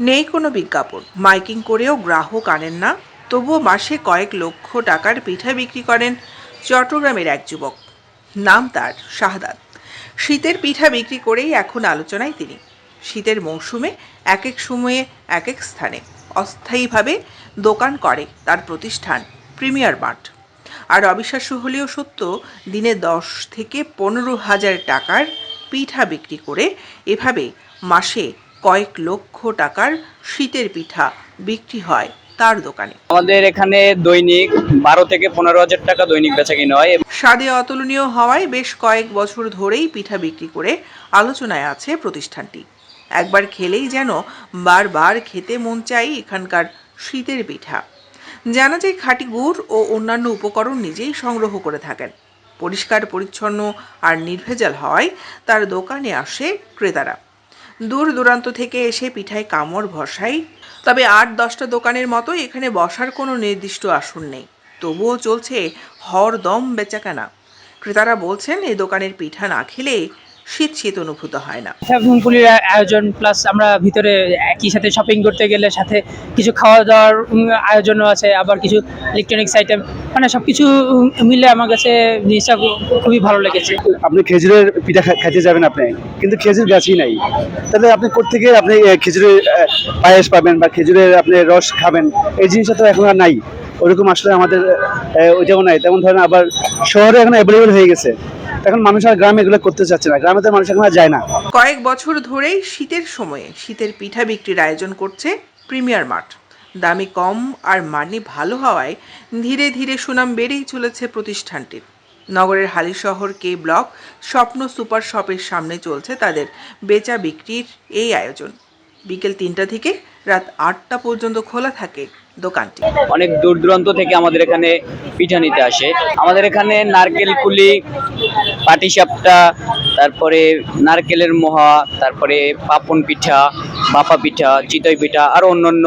নেই কোনো বিজ্ঞাপন। মাইকিং করেও গ্রাহক আনেন না, তবুও মাসে কয়েক লক্ষ টাকার পিঠা বিক্রি করেন চট্টগ্রামের এক যুবক। নাম তার, শাহাদাত। শীতের পিঠা বিক্রি করেই এখন আলোচনায় তিনি। শীতের মৌসুমে এক এক সময়ে, এক এক স্থানে অস্থায়ীভাবে দোকান করে তার প্রতিষ্ঠান প্রিমিয়ার মার্ট। আর অবিশ্বাস্য হলেও সত্য, দিনে দশ থেকে পনেরো হাজার টাকার পিঠা বিক্রি করে এভাবে মাসে কয়েক লক্ষ টাকার শীতের পিঠা বিক্রি হয় তার দোকানে। আমাদের এখানে দৈনিক বারো থেকে পনেরো হাজার টাকা দৈনিক বেচা কিনা হয়। স্বাদে অতুলনীয় হওয়ায় বেশ কয়েক বছর ধরেই পিঠা বিক্রি করে আলোচনায় আছে প্রতিষ্ঠানটি। একবার খেলেই যেন বারবার খেতে মন চাই এখানকার শীতের পিঠা। জানা যায় খাঁটি গুড় ও অন্যান্য উপকরণ নিজেই সংগ্রহ করে থাকেন। পরিষ্কার পরিচ্ছন্ন আর নির্ভেজাল হওয়ায় তার দোকানে আসে ক্রেতারা। দূর দূরান্ত থেকে এসে পিঠায় কামড় ভসাই তবে আট দশটা দোকানের মতো এখানে বসার কোনো নির্দিষ্ট আসন নেই। তবুও চলছে হরদম বেচাকেনা। ক্রেতারা বলছেন এই দোকানের পিঠা না খেলে শীত শীত অনুভূত হয় না। পুলির আয়োজন প্লাস আমরা ভিতরে একই সাথে শপিং করতে গেলে সাথে কিছু খাওয়া দাওয়ার আয়োজনও আছে আবার কিছু ইলেকট্রনিক্স আইটেম মানে সব কিছু মিলে আমার কাছে জিনিসটা খুবই ভালো লেগেছে। আপনি খেজুরের পিঠা খেতে যাবেন আপনি কিন্তু খেজুর গাছই নাই। তাহলে আপনি কোথেকে আপনি খেজুরের পায়েস পাবেন বা খেজুরের আপনি রস খাবেন এই জিনিসটা তো এখন আর নাই। ওরকম আসলে আমাদের ওইটাও নাই। তেমন ধরেন আবার শহরে এখন অ্যাভেলেবেল হয়ে গেছে। এখন মানুষ আর গ্রামে এগুলো করতে চাচ্ছে না। গ্রামে তো মানুষ এখন আর যায় না। কয়েক বছর ধরেই শীতের সময়ে শীতের পিঠা বিক্রির আয়োজন করছে প্রিমিয়ার মার্ট। দামে কম আর মানে ভালো হওয়ায় ধীরে ধীরে সুনাম বেড়েই চলেছে প্রতিষ্ঠানটির। নগরের Halishahar K block Shwapno super শপের সামনে চলছে তাদের বেচা বিক্রির এই আয়োজন। বিকেল তিনটা থেকে রাত আটটা পর্যন্ত খোলা থাকে দোকানটি। অনেক দূর দূরান্ত থেকে আমাদের এখানে পিঠা নিতে আসে। আমাদের এখানে নারকেল কুলি পাটিসাপটা তারপরে নারকেলের মোহা, তারপরে পাপন পিঠা, বাপা পিঠা, চিতই পিঠা, আরও অন্যান্য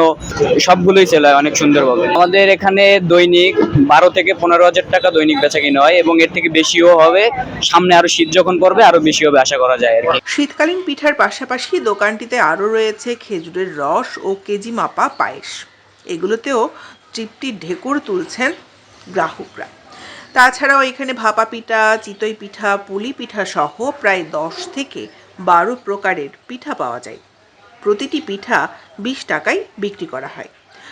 সবগুলোই সেল হয় অনেক সুন্দরভাবে। আমাদের এখানে দৈনিক বারো থেকে পনেরো হাজার টাকা দৈনিক বেচা কিনা হয় এবং এর থেকে বেশিও হবে। সামনে আরও শীত যখন পড়বে, আরও বেশি হবে আশা করা যায় আর শীতকালীন পিঠার পাশাপাশি দোকানটিতে আরও রয়েছে খেজুরের রস ও কেজি মাপা পায়েস। এগুলোতেও তৃপ্তি ঢেকুর তুলছেন গ্রাহকরা। তাছাড়াও এখানে ভাপা পিঠা, চিতই পিঠা, পুলি পিঠা সহ প্রায় দশ থেকে বারো প্রকারের পিঠা পাওয়া যায়। প্রতিটি পিঠা বিশ টাকায় বিক্রি করা হয়।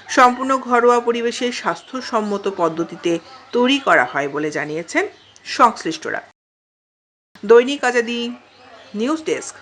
সম্পূর্ণ ঘরোয়া পরিবেশে স্বাস্থ্যসম্মত পদ্ধতিতে তৈরি করা হয় বলে জানিয়েছেন সংশ্লিষ্টরা। দৈনিক আজাদি নিউজ ডেস্ক।